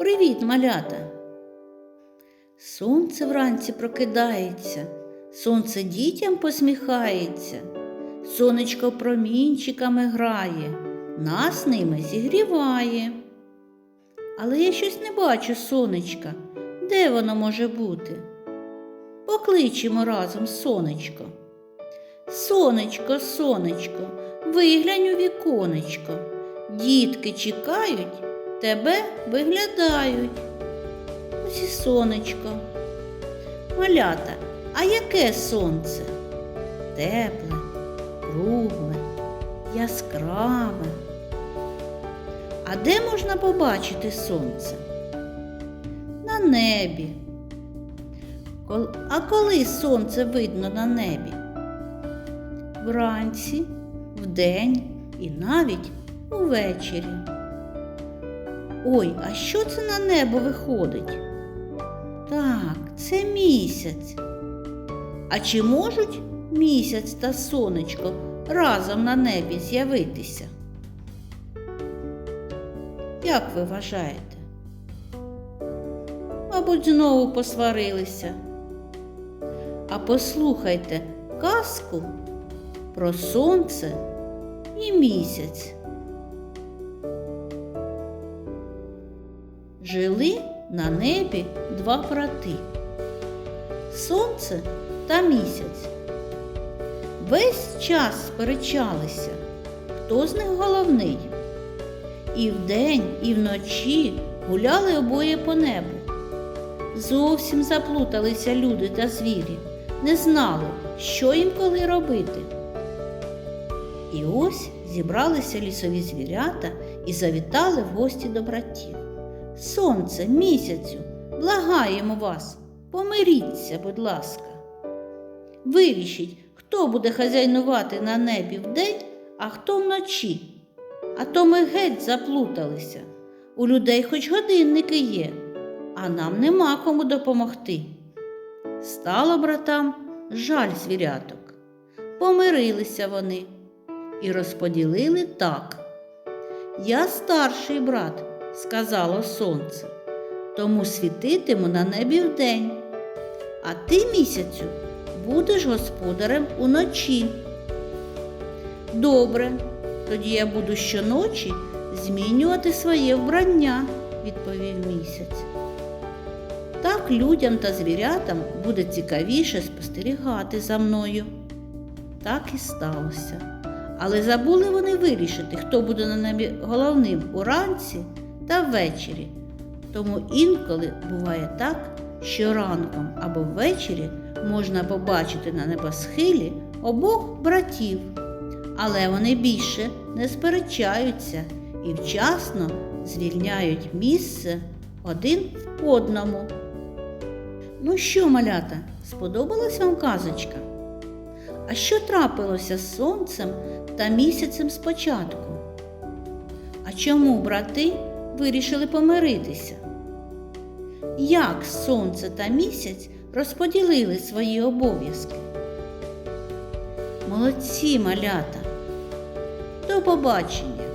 Привіт, малята! Сонце вранці прокидається, сонце дітям посміхається, сонечко промінчиками грає, нас ними зігріває. Але я щось не бачу сонечка. Де воно може бути? Покличемо разом сонечко. Сонечко, сонечко, виглянь у віконечко. Дітки чекають, тебе виглядають. Ось сонечко. Малята, а яке сонце? Тепле, кругле, яскраве. А де можна побачити сонце? На небі. А коли сонце видно на небі? Вранці, вдень і навіть увечері. Ой, а що це на небо виходить? Так, це місяць. А чи можуть місяць та сонечко разом на небі з'явитися? Як ви вважаєте? Мабуть, знову посварилися. А послухайте казку про сонце і місяць. Жили на небі два брати Сонце та місяць. Весь час сперечалися, хто з них головний. І вдень, і вночі гуляли обоє по небу. Зовсім заплуталися люди та звірі, не знали, що їм коли робити. І ось зібралися лісові звірята і завітали в гості до братів. Сонце, місяцю, благаємо вас, помиріться, будь ласка. Вирішіть, хто буде хазяйнувати на небі вдень, а хто вночі. А то ми геть заплуталися. У людей хоч годинники є, а нам нема кому допомогти. Стало братам жаль звіряток. Помирилися вони і розподілили так. Я старший брат, сказало сонце, тому світитиму на небі вдень, а ти місяцю будеш господарем уночі. Добре, тоді я буду щоночі змінювати своє вбрання, відповів місяць. Так людям та звірятам буде цікавіше спостерігати за мною. Так і сталося. Але забули вони вирішити, хто буде на небі головним уранці та ввечері. Тому інколи буває так, що ранком або ввечері можна побачити на небосхилі обох братів, але вони більше не сперечаються і вчасно звільняють місце один в одному. Ну що, малята, сподобалась вам казочка? А що трапилося з сонцем та місяцем спочатку? А чому брати вирішили помиритися? Як сонце та місяць розподілили свої обов'язки? Молодці малята! До побачення!